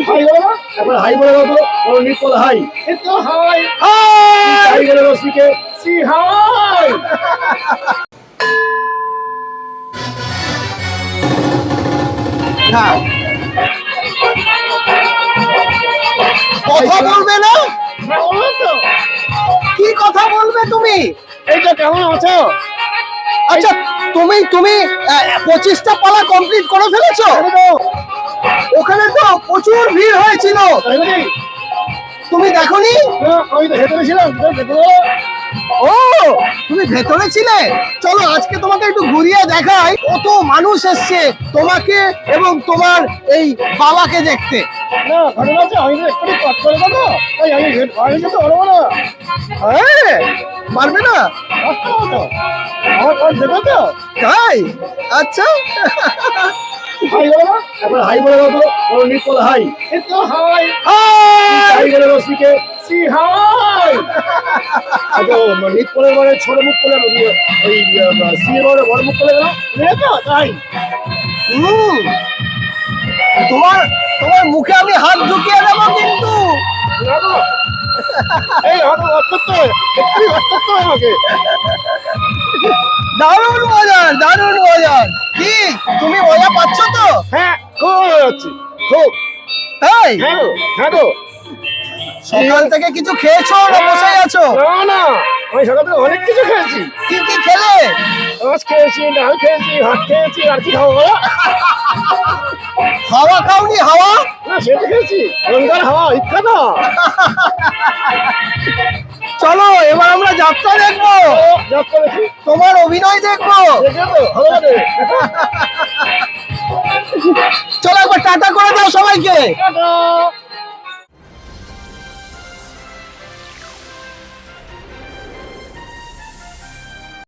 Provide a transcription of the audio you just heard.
High বলো একবার high বলে দাও তো বলো নিপল হাই। তো হাই। হাই! বলে দাও সিকে সি হাই! হ্যাঁ। কথা বলবে না? হ্যাঁ কি কথা বলবে তুমি? এইটা কেমন আছো? আচ্ছা তুমি তুমি পঁচিশটা পালা কমপ্লিট করে ফেলেছো? ওখানে তো প্রচুর ভিড় হয়েছিল। তুমি দেখোনি? হেঁটে ছিলাম দেখো ও তুমি ভেতরে ছিলে? চলো আজকে তোমাকে একটু ঘুরিয়ে দেখাই। কত মানুষ এসছে তোমাকে এবং তোমার এই বাবাকে দেখতে। পারব না। হ্যাঁ পারবে না? তাই? আচ্ছা। হাই বলো না? একবার হাই বলে দাও তো বলো হাই। তো হাই। হাই! বলে দাও হাই। আচ্ছা নিপলের মানে ছোট মুখ করে ওই মানে বড় মুখ করে গেল তাই। হুম। তোমার তোমার মুখে আমি হাত ঢুকিয়ে দেবো কিন্তু। এই হাতে আমাকে। দারুণ মজার দারুণ মজার কি? তুমি মজা পাচ্ছ তো? হ্যাঁ খুব যাচ্ছে খুব। তাই? হ্যাঁ গো হ্যাঁ গো। সকাল থেকে কিছু খেয়েছো না বসে আছো? না না। আমি সকাল থেকে অনেক কিছু খেয়েছি। কি কি খেলে? মাছ খেয়েছি ডাল খেয়েছি ভাত খেয়েছি আর কি খাব বলো? হাওয়া খাওনি হাওয়া? না সেটা খেয়েছি। গঙ্গার হাওয়া এবার আমরা যাত্রা দেখব। তোমার অভিনয় দেখব। চলো একবার টাটা করে দাও সবাইকে।